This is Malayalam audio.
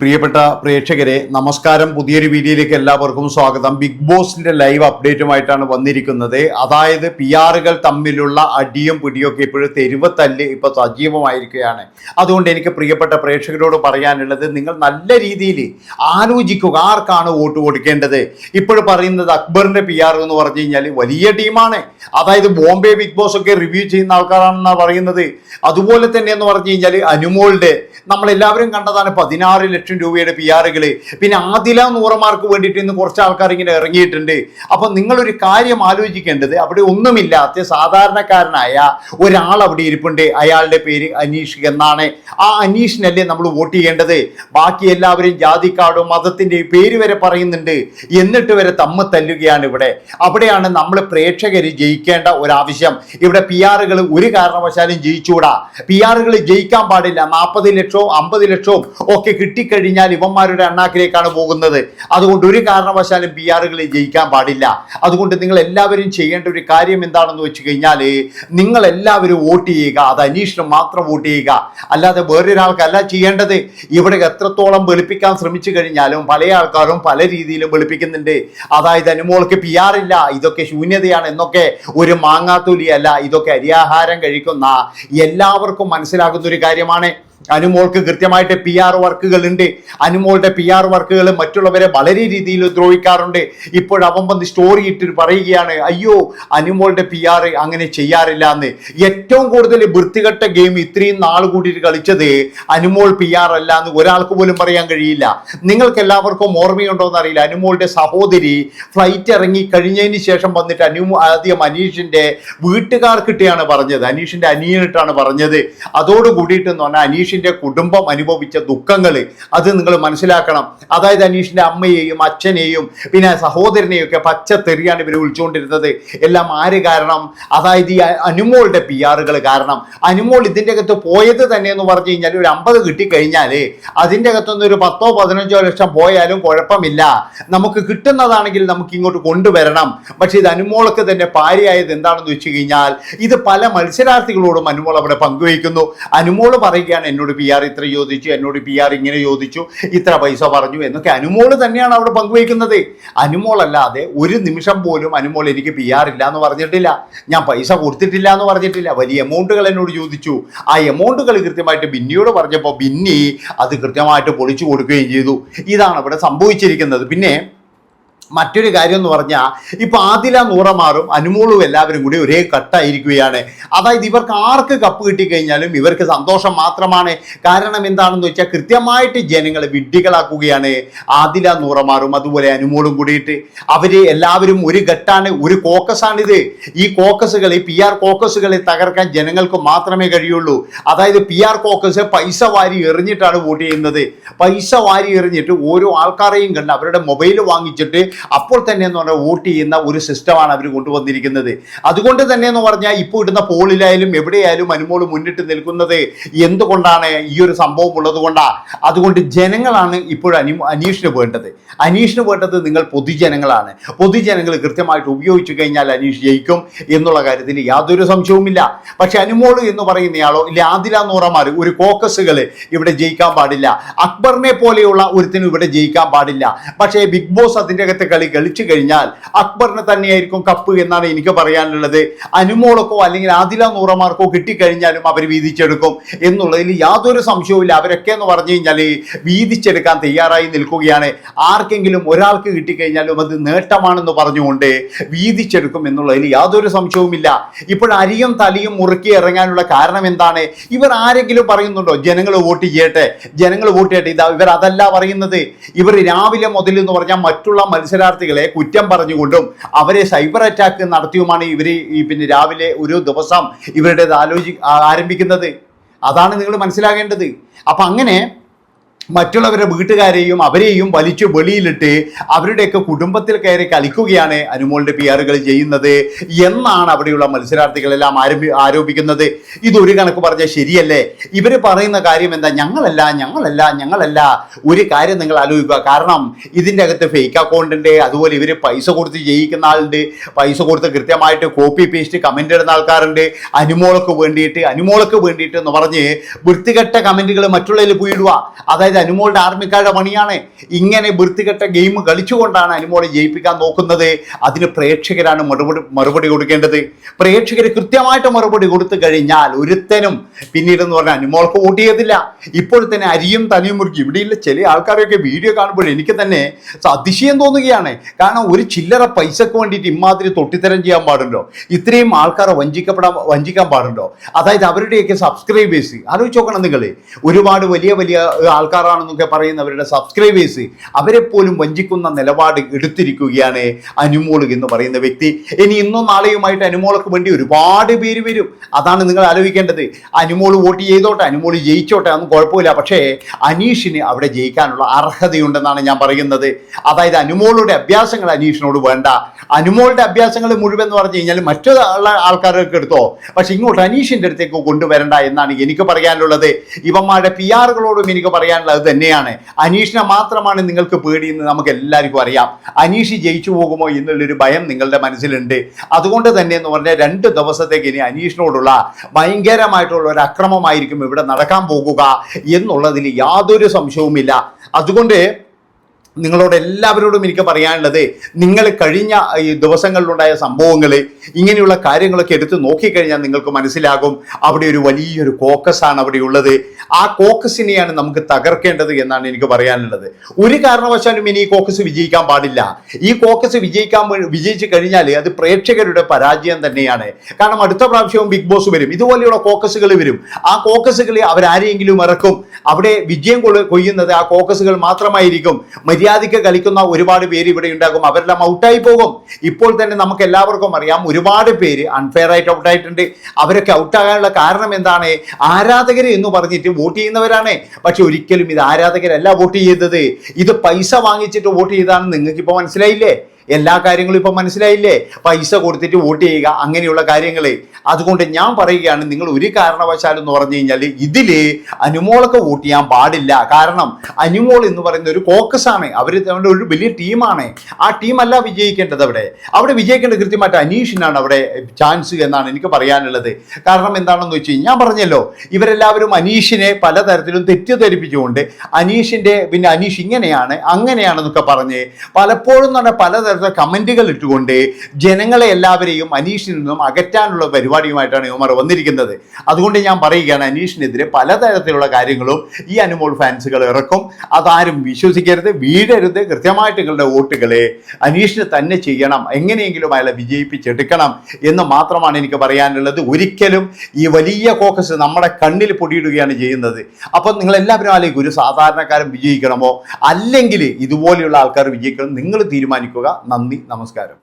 പ്രിയപ്പെട്ട പ്രേക്ഷകരെ നമസ്കാരം. പുതിയൊരു വീഡിയോയിലേക്ക് എല്ലാവർക്കും സ്വാഗതം. ബിഗ് ബോസിന്റെ ലൈവ് അപ്ഡേറ്റുമായിട്ടാണ് വന്നിരിക്കുന്നത്. അതായത് പി ആറുകൾ തമ്മിലുള്ള അടിയും പിടിയൊക്കെ ഇപ്പോഴും തെരുവത്തല്ല് ഇപ്പൊ സജീവമായിരിക്കുകയാണ്. അതുകൊണ്ട് എനിക്ക് പ്രിയപ്പെട്ട പ്രേക്ഷകരോട് പറയാനുള്ളത് നിങ്ങൾ നല്ല രീതിയിൽ ആലോചിക്കുക ആർക്കാണ് വോട്ട് കൊടുക്കേണ്ടത്. ഇപ്പോഴും പറയുന്നത് അക്ബറിന്റെ പി ആർ എന്ന് പറഞ്ഞു കഴിഞ്ഞാൽ വലിയ ടീമാണ്. അതായത് ബോംബെ ബിഗ് ബോസ് ഒക്കെ റിവ്യൂ ചെയ്യുന്ന ആൾക്കാരാണെന്നാണ് പറയുന്നത്. അതുപോലെ തന്നെ എന്ന് പറഞ്ഞു കഴിഞ്ഞാൽ അനുമോളുടെ നമ്മളെല്ലാവരും കണ്ടതാണ് പതിനാറ് ലക്ഷം രൂപയുടെ പി ആറുകൾ പിന്നെ ആദില നൂറമാർക്ക് വേണ്ടിയിട്ട് ഇന്ന് കുറച്ച് ആൾക്കാർ ഇങ്ങനെ ഇറങ്ങിയിട്ടുണ്ട്. അപ്പൊ നിങ്ങളൊരു കാര്യം ആലോചിക്കേണ്ടത് അവിടെ ഒന്നുമില്ലാത്ത സാധാരണക്കാരനായ ഒരാൾ അവിടെ ഇരിപ്പുണ്ട്. അയാളുടെ പേര് അനീഷ് എന്നാണ്. ആ അനീഷിനല്ലേ നമ്മൾ വോട്ട് ചെയ്യേണ്ടത്? ബാക്കി എല്ലാവരും ജാതിക്കാടും മതത്തിന്റെ പേര് വരെ പറയുന്നുണ്ട്. എന്നിട്ട് വരെ തമ്മ തല്ലുകയാണ് ഇവിടെ. അവിടെയാണ് നമ്മൾ പ്രേക്ഷകർ ജയിക്കേണ്ട ഒരാവശ്യം. ഇവിടെ പി ആറുകൾ ഒരു കാരണവശാലും ജയിച്ചുകൂടാ. പി ആറുകൾ ജയിക്കാൻ പാടില്ല. നാൽപ്പത് ലക്ഷവും അമ്പത് ലക്ഷവും ഒക്കെ കിട്ടിക്കഴിഞ്ഞാൽ ഇവന്മാരുടെ അണ്ണാക്കിലേക്കാണ് പോകുന്നത്. അതുകൊണ്ട് ഒരു കാരണവശാലും ബി ആറുകളിൽ ജയിക്കാൻ പാടില്ല. അതുകൊണ്ട് നിങ്ങൾ എല്ലാവരും ചെയ്യേണ്ട ഒരു കാര്യം എന്താണെന്ന് വെച്ച് കഴിഞ്ഞാൽ നിങ്ങൾ എല്ലാവരും വോട്ട് ചെയ്യുക. അത് അന്വേഷണം മാത്രം വോട്ട് ചെയ്യുക. അല്ലാതെ വേറൊരാൾക്കല്ല ചെയ്യേണ്ടത്. ഇവിടെ എത്രത്തോളം വെളുപ്പിക്കാൻ ശ്രമിച്ചു കഴിഞ്ഞാലും പല ആൾക്കാരും പല രീതിയിലും വെളുപ്പിക്കുന്നുണ്ട്. അതായത് അനുമോൾക്ക് പി ആറില്ല ഇതൊക്കെ ശൂന്യതയാണ് എന്നൊക്കെ ഒരു മാങ്ങാത്തൊലിയല്ല ഇതൊക്കെ അരിയാഹാരം കഴിക്കുന്ന എല്ലാവർക്കും മനസ്സിലാകുന്ന ഒരു കാര്യമാണ്. അനുമോൾക്ക് കൃത്യമായിട്ട് പി ആർ വർക്കുകൾ ഉണ്ട് അനുമോളുടെ പി ആർ വർക്കുകൾ മറ്റുള്ളവരെ വളരെ രീതിയിൽ ദ്രോഹിക്കാറുണ്ട്. ഇപ്പോൾ അവൻ വന്ന് സ്റ്റോറി ഇട്ട് പറയുകയാണ് അയ്യോ അനുമോളുടെ പി ആർ അങ്ങനെ ചെയ്യാറില്ല എന്ന്. ഏറ്റവും കൂടുതൽ വൃത്തികെട്ട ഗെയിം ഇത്രയും നാൾ കൂടിയിട്ട് കളിച്ചത് അനുമോൾ പി ആർ അല്ല എന്ന് ഒരാൾക്ക് പോലും പറയാൻ കഴിയില്ല. നിങ്ങൾക്ക് എല്ലാവർക്കും ഓർമ്മയുണ്ടോ എന്നറിയില്ല അനുമോളുടെ സഹോദരി ഫ്ലൈറ്റ് ഇറങ്ങി കഴിഞ്ഞതിന് ശേഷം വന്നിട്ട് അനു ആദ്യം അനീഷിന്റെ വീട്ടുകാർക്കിട്ടെയാണ് പറഞ്ഞത്. അനീഷിന്റെ അനിയനിട്ടാണ് പറഞ്ഞത്. അതോട് പറഞ്ഞാൽ എന്ന് അനീഷിന്റെ കുടുംബം അനുഭവിച്ച ദുഃഖങ്ങൾ അത് നിങ്ങൾ മനസ്സിലാക്കണം. അതായത് അനീഷിന്റെ അമ്മയെയും അച്ഛനെയും പിന്നെ സഹോദരനെയും ഒക്കെ പച്ചത്തെറിയാണ് ഇവർ വിളിച്ചുകൊണ്ടിരുന്നത്. എല്ലാം ആര് കാരണം? അതായത് ഈ അനുമോളുടെ പി ആറുകൾ കാരണം. അനുമോൾ ഇതിന്റെ അകത്ത് പോയത് തന്നെ എന്ന് പറഞ്ഞു കഴിഞ്ഞാൽ ഒരു അമ്പത് കിട്ടിക്കഴിഞ്ഞാൽ അതിന്റെ അകത്തുനിന്ന് ഒരു പത്തോ പതിനഞ്ചോ ലക്ഷം പോയാലും കുഴപ്പമില്ല. നമുക്ക് കിട്ടുന്നതാണെങ്കിൽ നമുക്ക് ഇങ്ങോട്ട് കൊണ്ടുവരണം. പക്ഷേ ഇത് അനുമോൾക്ക് തന്നെ പാരിയായത് എന്താണെന്ന് വെച്ച് കഴിഞ്ഞാൽ ഇത് പല മത്സരാർത്ഥികളോടും അനുമോൾ അവിടെ പങ്കുവയ്ക്കുന്നു. അനുമോൾ പറയുകയാണ് എന്നോട് പി ആർ ഇത്ര ചോദിച്ചു എന്നോട് പി ആർ ഇങ്ങനെ ചോദിച്ചു ഇത്ര പൈസ പറഞ്ഞു എന്നൊക്കെ അനുമോൾ തന്നെയാണ് അവിടെ പങ്കുവയ്ക്കുന്നത്. അനുമോൾ അല്ലാതെ ഒരു നിമിഷം പോലും അനുമോൾ എനിക്ക് പി ആർ ഇല്ല എന്ന് പറഞ്ഞിട്ടില്ല. ഞാൻ പൈസ കൊടുത്തിട്ടില്ല എന്ന് പറഞ്ഞിട്ടില്ല. വലിയ എമൗണ്ടുകൾ എന്നോട് ചോദിച്ചു. ആ എമൗണ്ടുകൾ കൃത്യമായിട്ട് ബിന്നിയോട് പറഞ്ഞപ്പോൾ ബിന്നി അത് കൃത്യമായിട്ട് പൊളിച്ചു കൊടുക്കുകയും ചെയ്തു. ഇതാണ് ഇവിടെ സംഭവിച്ചിരിക്കുന്നത്. പിന്നെ മറ്റൊരു കാര്യം എന്ന് പറഞ്ഞാൽ ഇപ്പൊ ആദില നൂറമാറും അനുമോളും എല്ലാവരും കൂടി ഒരേ കട്ടായിരിക്കുകയാണ്. അതായത് ഇവർക്ക് ആർക്ക് കപ്പ് കിട്ടിക്കഴിഞ്ഞാലും ഇവർക്ക് സന്തോഷം മാത്രമാണ്. കാരണം എന്താണെന്ന് വെച്ചാൽ കൃത്യമായിട്ട് ജനങ്ങളെ വിഡ്ഢികളാക്കുകയാണ് ആദില നൂറമാറും അതുപോലെ അനുമോളും കൂടിയിട്ട്. അവർ എല്ലാവരും ഒരു ഘട്ടാണ് ഒരു കോക്കസാണിത്. ഈ കോക്കസുകളെ പി ആർ കോക്കസുകളെ തകർക്കാൻ ജനങ്ങൾക്ക് മാത്രമേ കഴിയുള്ളൂ. അതായത് പി ആർ കോക്കസ് പൈസ വാരി എറിഞ്ഞിട്ടാണ് വോട്ട് ചെയ്യുന്നത്. പൈസ വാരി എറിഞ്ഞിട്ട് ഓരോ ആൾക്കാരെയും കണ്ട് അവരുടെ മൊബൈൽ വാങ്ങിച്ചിട്ട് അപ്പോൾ തന്നെ എന്ന് പറഞ്ഞാൽ വോട്ട് ചെയ്യുന്ന ഒരു സിസ്റ്റമാണ് അവർ കൊണ്ടുവന്നിരിക്കുന്നത്. അതുകൊണ്ട് തന്നെ എന്ന് പറഞ്ഞാൽ ഇപ്പോൾ ഇടുന്ന പോളിലായാലും എവിടെയായാലും അനുമോൾ മുന്നിട്ട് നിൽക്കുന്നത് എന്തുകൊണ്ടാണ് ഈ ഒരു സംഭവം ഉള്ളത് കൊണ്ടാണ് അതുകൊണ്ട് ജനങ്ങളാണ് ഇപ്പോൾ അനി അനീഷിന് വേണ്ടത്. അനീഷിന് വേണ്ടത് നിങ്ങൾ പൊതുജനങ്ങളാണ്. പൊതുജനങ്ങൾ കൃത്യമായിട്ട് ഉപയോഗിച്ചു കഴിഞ്ഞാൽ അനീഷ് ജയിക്കും എന്നുള്ള കാര്യത്തിൽ യാതൊരു സംശയവുമില്ല. പക്ഷെ അനുമോൾ എന്ന് പറയുന്നയാളോ ഇല്ല ആദില നൂറമാർ ഒരു കോക്കസുകൾ ഇവിടെ ജയിക്കാൻ പാടില്ല. അക്ബറിനെ പോലെയുള്ള ഒരുത്തിനും ഇവിടെ ജയിക്കാൻ പാടില്ല. പക്ഷേ ബിഗ് ബോസ് അതിന്റെ അകത്ത് കളി കളിച്ചു കഴിഞ്ഞാൽ അക്ബറിന് തന്നെയായിരിക്കും കപ്പ് എന്നാണ് എനിക്ക് പറയാനുള്ളത്. അനുമോളക്കോ അല്ലെങ്കിൽ ആദില നൂറമാർക്കോ കിട്ടിക്കഴിഞ്ഞാലും അവർ വീതിച്ചെടുക്കും എന്നുള്ളതിൽ യാതൊരു സംശയവുമില്ല. അവരൊക്കെ എന്ന് പറഞ്ഞു കഴിഞ്ഞാൽ വീതിച്ചെടുക്കാൻ തയ്യാറായി നിൽക്കുകയാണ്. ആർക്കെങ്കിലും ഒരാൾക്ക് കിട്ടിക്കഴിഞ്ഞാലും അത് നേട്ടമാണെന്ന് പറഞ്ഞുകൊണ്ട് വീതിച്ചെടുക്കും എന്നുള്ളതിൽ യാതൊരു സംശയവുമില്ല. ഇപ്പോൾ അരിയും തലിയും മുറുക്കി ഇറങ്ങാനുള്ള കാരണം എന്താണ്? ഇവർ ആരെങ്കിലും പറയുന്നുണ്ടോ? ജനങ്ങൾ വോട്ട് ചെയ്യട്ടെ ജനങ്ങൾ വോട്ട് ചെയ്യട്ടെ. ഇതാ ഇവർ അതല്ല പറയുന്നത്. ഇവർ രാവിലെ മുതൽ എന്ന് പറഞ്ഞാൽ മറ്റുള്ള മത്സരാർത്ഥികളെ കുറ്റം പറഞ്ഞുകൊണ്ടും അവരെ സൈബർ അറ്റാക്ക് നടത്തിയുമാണ് ഇവർ ഈ പിന്നെ രാവിലെ ഒരു ദിവസം ഇവരുടേത് ആലോചി ആരംഭിക്കുന്നത്. അതാണ് നിങ്ങൾ മനസ്സിലാകേണ്ടത്. അപ്പം അങ്ങനെ മറ്റുള്ളവരുടെ വീട്ടുകാരെയും അവരെയും വലിച്ചു വെളിയിലിട്ട് അവരുടെയൊക്കെ കുടുംബത്തിൽ കയറി കളിക്കുകയാണ് അനുമോളുടെ പി ആറുകൾ ചെയ്യുന്നത് എന്നാണ് അവിടെയുള്ള മത്സരാർത്ഥികളെല്ലാം ആരംഭി ആരോപിക്കുന്നത്. ഇതൊരു കണക്ക് പറഞ്ഞാൽ ശരിയല്ലേ? ഇവർ പറയുന്ന കാര്യം എന്താ? ഞങ്ങളല്ല ഞങ്ങളല്ല ഞങ്ങളല്ല. ഒരു കാര്യം നിങ്ങൾ ആലോചിക്കുക. കാരണം ഇതിന്റെ അകത്ത് ഫേക്ക് അക്കൗണ്ട് ഉണ്ട്. അതുപോലെ ഇവർ പൈസ കൊടുത്ത് ജയിക്കുന്ന ആളുണ്ട്. പൈസ കൊടുത്ത് കൃത്യമായിട്ട് കോപ്പി പേസ്റ്റ് കമന്റ് ഇടുന്ന ആൾക്കാരുണ്ട്. അനുമോൾക്ക് വേണ്ടിയിട്ട് അനുമോൾക്ക് വേണ്ടിയിട്ട് എന്ന് പറഞ്ഞ് വൃത്തികെട്ട കമന്റുകൾ മറ്റുള്ളതിൽ പോയിടുക അതായത് അനുമോളുടെ ആർമിക്കാരുടെ പണിയാണ്. ഇങ്ങനെ വൃത്തികെട്ട ഗെയിം കളിച്ചുകൊണ്ടാണ് അനുമോളെ ജയിപ്പിക്കാൻ നോക്കുന്നത്. അതിന് പ്രേക്ഷകരാണ് മറുപടി മറുപടി കൊടുക്കേണ്ടത്. പ്രേക്ഷകർ കൃത്യമായിട്ട് മറുപടി കൊടുത്തു കഴിഞ്ഞാൽ ഒരുത്തനും പിന്നീട് എന്ന് പറഞ്ഞാൽ അനുമോൾക്ക് വോട്ട് ചെയ്യത്തില്ല. ഇപ്പോൾ തന്നെ അരിയും തനിയും മുറുക്കി. ഇവിടെയുള്ള ചില ആൾക്കാരൊക്കെ വീഡിയോ കാണുമ്പോൾ എനിക്ക് തന്നെ അതിശയം തോന്നുകയാണ്. കാരണം ഒരു ചില്ലറ പൈസക്ക് വേണ്ടിയിട്ട് ഇമാതിരി തൊട്ടിത്തരം ചെയ്യാൻ പാടുണ്ടോ? ഇത്രയും ആൾക്കാരെ വഞ്ചിക്കപ്പെടാൻ വഞ്ചിക്കാൻ പാടുണ്ടോ? അതായത് അവരുടെയൊക്കെ സബ്സ്ക്രൈബേഴ്സ് ആലോചിച്ച് നോക്കണം നിങ്ങൾ ഒരുപാട് വലിയ വലിയ ആൾക്കാരാണെന്നൊക്കെ പറയുന്നവരുടെ സബ്സ്ക്രൈബേഴ്സ് അവരെ പോലും വഞ്ചിക്കുന്ന നിലപാട് എടുത്തിരിക്കുകയാണ് അനുമോൾ എന്ന് പറയുന്ന വ്യക്തി. ഇനി ഇന്നും നാളെയുമായിട്ട് അനുമോൾക്ക് വേണ്ടി ഒരുപാട് പേര് വരും. അതാണ് നിങ്ങൾ ആലോചിക്കേണ്ടത്. അനുമോൾ വോട്ട് ചെയ്തോട്ടെ അനുമോൾ ജയിച്ചോട്ടെ അതൊന്നും കുഴപ്പമില്ല. പക്ഷേ അനീഷിന് അവിടെ ജയിക്കാനുള്ള അർഹതയുണ്ടെന്നാണ് ഞാൻ പറയുന്നത്. അതായത് അനുമോളുടെ അഭ്യാസങ്ങൾ അനീഷിനോട് വേണ്ട. അനുമോളുടെ അഭ്യാസങ്ങൾ മുഴുവൻ എന്ന് പറഞ്ഞു കഴിഞ്ഞാൽ മറ്റുള്ള ആൾക്കാരൊക്കെ എടുത്തോ? പക്ഷെ ഇങ്ങോട്ട് അനീഷിന്റെ അടുത്തേക്ക് കൊണ്ടുവരണ്ട എന്നാണ് എനിക്ക് പറയാനുള്ളത്. ഇവന്മാരുടെ പി ആറുകളോടും എനിക്ക് പറയാനുള്ളത് തന്നെയാണ്. അനീഷിനെ മാത്രമാണ് നിങ്ങൾക്ക് പേടിയെന്ന് നമുക്ക് എല്ലാവർക്കും അറിയാം. അനീഷ് ജയിച്ചു പോകുമോ എന്നുള്ളൊരു ഭയം നിങ്ങളുടെ മനസ്സിലുണ്ട്. അതുകൊണ്ട് തന്നെ എന്ന് പറഞ്ഞാൽ രണ്ട് ദിവസത്തേക്ക് ഇനി അനീഷിനോടുള്ള ഭയങ്കരമായിട്ടുള്ള ഒരു അക്രമമായിരിക്കും ഇവിടെ നടക്കാൻ പോകുക എന്നുള്ളതിൽ യാതൊരു സംശയവുമില്ല. അതുകൊണ്ട് നിങ്ങളോട് എല്ലാവരോടും എനിക്ക് പറയാനുള്ളത് നിങ്ങൾ കഴിഞ്ഞ ഈ ദിവസങ്ങളിലുണ്ടായ സംഭവങ്ങൾ ഇങ്ങനെയുള്ള കാര്യങ്ങളൊക്കെ എടുത്ത് നോക്കിക്കഴിഞ്ഞാൽ നിങ്ങൾക്ക് മനസ്സിലാകും അവിടെ ഒരു വലിയൊരു കോക്കസാണ് അവിടെ ഉള്ളത്. ആ കോക്കസിനെയാണ് നമുക്ക് തകർക്കേണ്ടത് എന്നാണ് എനിക്ക് പറയാനുള്ളത്. ഒരു കാരണവശാലും ഇനി ഈ കോക്കസ് വിജയിക്കാൻ പാടില്ല. ഈ കോക്കസ് വിജയിക്കാൻ വിജയിച്ചു കഴിഞ്ഞാൽ അത് പ്രേക്ഷകരുടെ പരാജയം തന്നെയാണ്. കാരണം അടുത്ത പ്രാവശ്യവും ബിഗ് ബോസ് വരും. ഇതുപോലെയുള്ള കോക്കസുകൾ വരും. ആ കോക്കസുകളെ അവരാരെങ്കിലും ഇറക്കും. അവിടെ വിജയം കൊയ്യുന്നത് ആ കോക്കസുകൾ മാത്രമായിരിക്കും. മര്യാദയ്ക്ക് കളിക്കുന്ന ഒരുപാട് പേര് ഇവിടെ ഉണ്ടാകും. അവരെല്ലാം ഔട്ടായി പോകും. ഇപ്പോൾ തന്നെ നമുക്ക് എല്ലാവർക്കും അറിയാം ഒരുപാട് പേര് അൺഫെയർ ആയിട്ട് ഔട്ടായിട്ടുണ്ട് അവരൊക്കെ ഔട്ടാകാനുള്ള കാരണം എന്താണ്? ആരാധകർ എന്ന് പറഞ്ഞിട്ട് വോട്ട് ചെയ്യുന്നവരാണ്. പക്ഷെ ഒരിക്കലും ഇത് ആരാധകരല്ല വോട്ട് ചെയ്തത്. ഇത് പൈസ വാങ്ങിച്ചിട്ട് വോട്ട് ചെയ്താണ് നിങ്ങൾക്ക് ഇപ്പോൾ മനസ്സിലായില്ലേ? എല്ലാ കാര്യങ്ങളും ഇപ്പം മനസ്സിലായില്ലേ? പൈസ കൊടുത്തിട്ട് വോട്ട് ചെയ്യുക അങ്ങനെയുള്ള കാര്യങ്ങൾ അതുകൊണ്ട് ഞാൻ പറയുകയാണ് നിങ്ങൾ ഒരു കാരണവശാലും എന്ന് പറഞ്ഞു കഴിഞ്ഞാൽ ഇതിൽ അനുമോളൊക്കെ വോട്ട് ചെയ്യാൻ പാടില്ല. കാരണം അനുമോൾ എന്ന് പറയുന്ന ഒരു കോക്കസ് ആണ് അവർ ഒരു വലിയ ടീമാണ്. ആ ടീമല്ല വിജയിക്കേണ്ടത് അവിടെ. അവിടെ വിജയിക്കേണ്ടത് കൃത്യമായിട്ട് അനീഷിനാണ് അവിടെ ചാൻസ് എന്നാണ് എനിക്ക് പറയാനുള്ളത്. കാരണം എന്താണെന്ന് വെച്ച് കഴിഞ്ഞാൽ ഞാൻ പറഞ്ഞല്ലോ ഇവരെല്ലാവരും അനീഷിനെ പലതരത്തിലും തെറ്റിദ്ധരിപ്പിച്ചുകൊണ്ട് അനീഷിന്റെ പിന്നെ അനീഷ് ഇങ്ങനെയാണ് അങ്ങനെയാണെന്നൊക്കെ പറഞ്ഞ് പലപ്പോഴും തന്നെ പലതരത്തിലുള്ള കമന്റുകൾ ഇട്ടുകൊണ്ട് ജനങ്ങളെ എല്ലാവരെയും അനീഷിൽ നിന്നും അകറ്റാനുള്ള പരിപാടിയുമായിട്ടാണ് ഇവമാർ വന്നിരിക്കുന്നത്. അതുകൊണ്ട് ഞാൻ പറയുകയാണ് അനീഷിനെതിരെ പലതരത്തിലുള്ള കാര്യങ്ങളും ഈ അനുമോൾ ഫാൻസുകൾ ഇറക്കും. അതാരും വിശ്വസിക്കരുത് വീഴരുത്. കൃത്യമായിട്ട് നിങ്ങളുടെ വോട്ടുകളെ അനീഷിന് തന്നെ ചെയ്യണം. എങ്ങനെയെങ്കിലും അയാളെ വിജയിപ്പിച്ചെടുക്കണം എന്ന് മാത്രമാണ് എനിക്ക് പറയാനുള്ളത്. ഒരിക്കലും ഈ വലിയ കോക്കസ് നമ്മുടെ കണ്ണിൽ പൊടിയിടുകയാണ് ചെയ്യുന്നത്. അപ്പം നിങ്ങളെല്ലാവരും ആലോചിക്കും ഒരു സാധാരണക്കാരൻ വിജയിക്കണമോ? അല്ലെങ്കിൽ ഇതുപോലെയുള്ള ആൾക്കാർ വിജയിക്കണം. നിങ്ങൾ തീരുമാനിക്കുക. നന്ദി നമസ്കാരം.